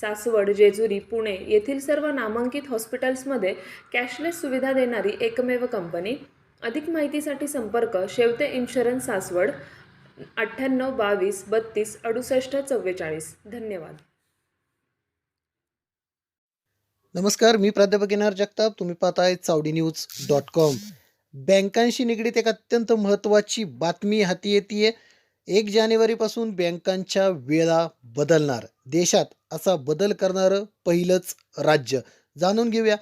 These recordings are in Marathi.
सासवड जेजुरी पुणे येथील सर्व नामांकित हॉस्पिटल्समध्ये कॅशलेस सुविधा देणारी एकमेव कंपनी. अधिक माहितीसाठी संपर्क शेवते इन्शुरन्स सासवड अठ्ठ्याण्णव बावीस बत्तीस अडुसष्ट चव्वेचाळीस. धन्यवाद. नमस्कार मी प्राध्यापक येणार जगताप. तुम्ही पाहताय चावडी न्यूज डॉट कॉम. बँकांशी निगडीत एक अत्यंत महत्त्वाची बातमी हाती येते एक जानेवारीपासून बँकांच्या वेळा बदलणार. देशात असा बदल करणारं पहिलंच राज्य. जाणून घेऊया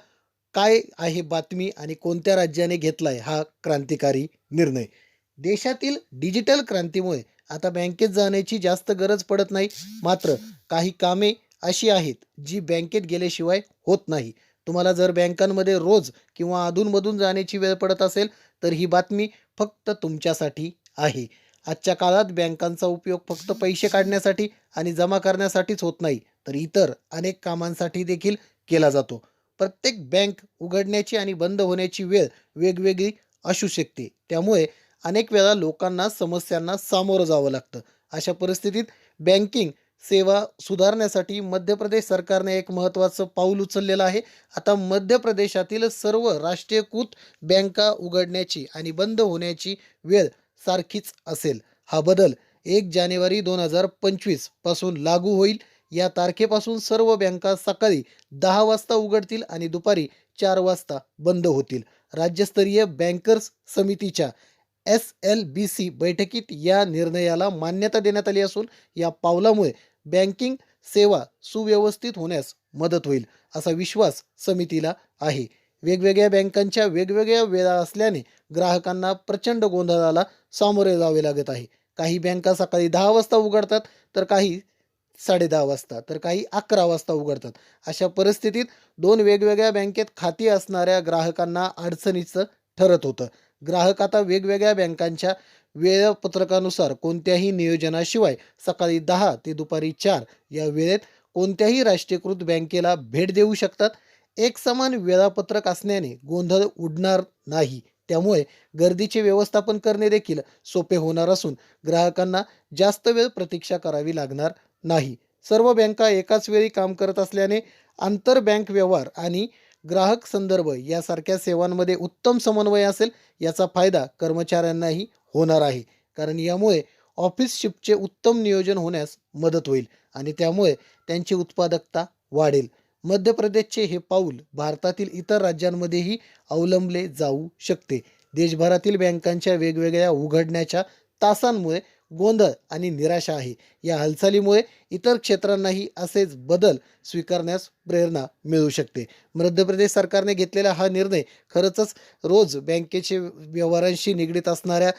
काय आहे बातमी आणि कोणत्या राज्याने घेतलाय हा क्रांतिकारी निर्णय. देशातील डिजिटल क्रांतीमुळे आता बँकेत जाण्याची जास्त गरज पडत नाही. मात्र काही कामे अशी आहेत जी बँकेत गेल्याशिवाय होत नाही. तुम्हाला जर बँकांमध्ये रोज किंवा अधूनमधून जाण्याची वेळ पडत असेल तर ही बातमी फक्त तुमच्यासाठी आहे. आजच्या काळात बँकांचा उपयोग फक्त पैसे काढण्यासाठी आणि जमा करण्यासाठीच होत नाही. तर इतर अनेक कामांसाठी देखील केला जातो. प्रत्येक बँक उघडण्याची आणि बंद होण्याची वेळ वेगवेगळी असू शकते. त्यामुळे अनेक वेळा लोकांना समस्यांना सामोरं जावं लागतं. अशा परिस्थितीत बँकिंग सेवा सुधारण्यासाठी मध्य प्रदेश सरकारने एक महत्त्वाचं पाऊल उचललेलं आहे. आता मध्य प्रदेशातील सर्व राष्ट्रीयकृत बँका उघडण्याची आणि बंद होण्याची वेळ सारखीच असेल. हा बदल एक जानेवारी दोन हजार पंचवीसपासून लागू होईल. या तारखेपासून सर्व बँका सकाळी दहा वाजता उघडतील आणि दुपारी चार वाजता बंद होतील. राज्यस्तरीय बँकर्स समितीच्या एस एल बी सी बैठकीत या निर्णयाला मान्यता देण्यात आली असून या पावलामुळे बँकिंग सेवा सुव्यवस्थित होण्यास मदत होईल असा विश्वास समितीला आहे. वेगवेगळ्या बँकांच्या वेगवेगळ्या वेळा असल्याने ग्राहकांना प्रचंड गोंधळाला सामोरे जावे लागत आहे. काही बँका सकाळी दहा वाजता उघडतात तर काही साडेदहा वाजता तर काही अकरा वाजता उघडतात. अशा परिस्थितीत दोन वेगवेगळ्या बँकेत खाती असणाऱ्या ग्राहकांना अडचणीचं ठरत होतं. ग्राहक आता वेगवेगळ्या बँकांच्या वेळापत्रकानुसार कोणत्याही नियोजनाशिवाय सकाळी दहा ते दुपारी चार या वेळेत कोणत्याही राष्ट्रीयकृत बँकेला भेट देऊ शकतात. एक समान वेळापत्रक असण्याने गोंधळ उडणार नाही. त्यामुळे गर्दीचे व्यवस्थापन करणे देखील सोपे होणार असून ग्राहकांना जास्त वेळ प्रतीक्षा करावी लागणार नाही. सर्व बँका एकाच वेळी काम करत असल्याने आंतर बँक व्यवहार आणि ग्राहक संदर्भ यासारख्या सेवांमध्ये उत्तम समन्वय असेल याचा फायदा कर्मचाऱ्यांनाही होणार आहे. कारण यामुळे ऑफिस शिफ्टचे उत्तम नियोजन होण्यास मदत होईल आणि त्यामुळे त्यांची उत्पादकता वाढेल. मध्य प्रदेशचे हे पाऊल भारतातील इतर राज्यांमध्येही अवलंबले जाऊ शकते. देशभरातील बँकांच्या वेगवेगळ्या उघडण्याच्या तासांमुळे गोंधळ आणि निराशा आहे. या हालचालीमुळे इतर क्षेत्रांनाही असेच बदल स्वीकारण्यास प्रेरणा मिळू शकते. मध्य प्रदेश सरकारने घेतलेला हा निर्णय खरंच रोज बँकेचे व्यवहारांशी निगडीत असणाऱ्या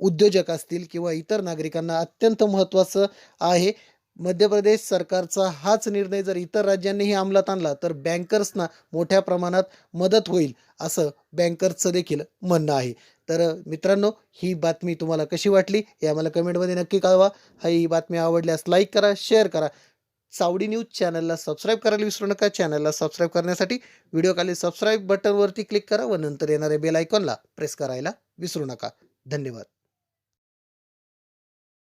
उद्योजक असतील किंवा इतर नागरिकांना अत्यंत महत्त्वाचं आहे. मध्य प्रदेश सरकारचा हाच निर्णय जर इतर राज्यांनीही अंमलात आणला तर बँकर्सना मोठ्या प्रमाणात मदत होईल असं बँकर्सचं देखील म्हणणं आहे. तर मित्रांनो ही बातमी तुम्हाला कशी वाटली हे आम्हाला कमेंटमध्ये नक्की कळवा. हा ही बातमी आवडल्यास लाईक करा शेअर करा. सावडी न्यूज चॅनलला सबस्क्राईब करायला विसरू नका. चॅनलला सबस्क्राईब करण्यासाठी व्हिडिओ खाली सबस्क्राईब बटनवरती क्लिक करा व नंतर येणाऱ्या बेल आयकॉनला प्रेस करायला विसरू नका. धन्यवाद.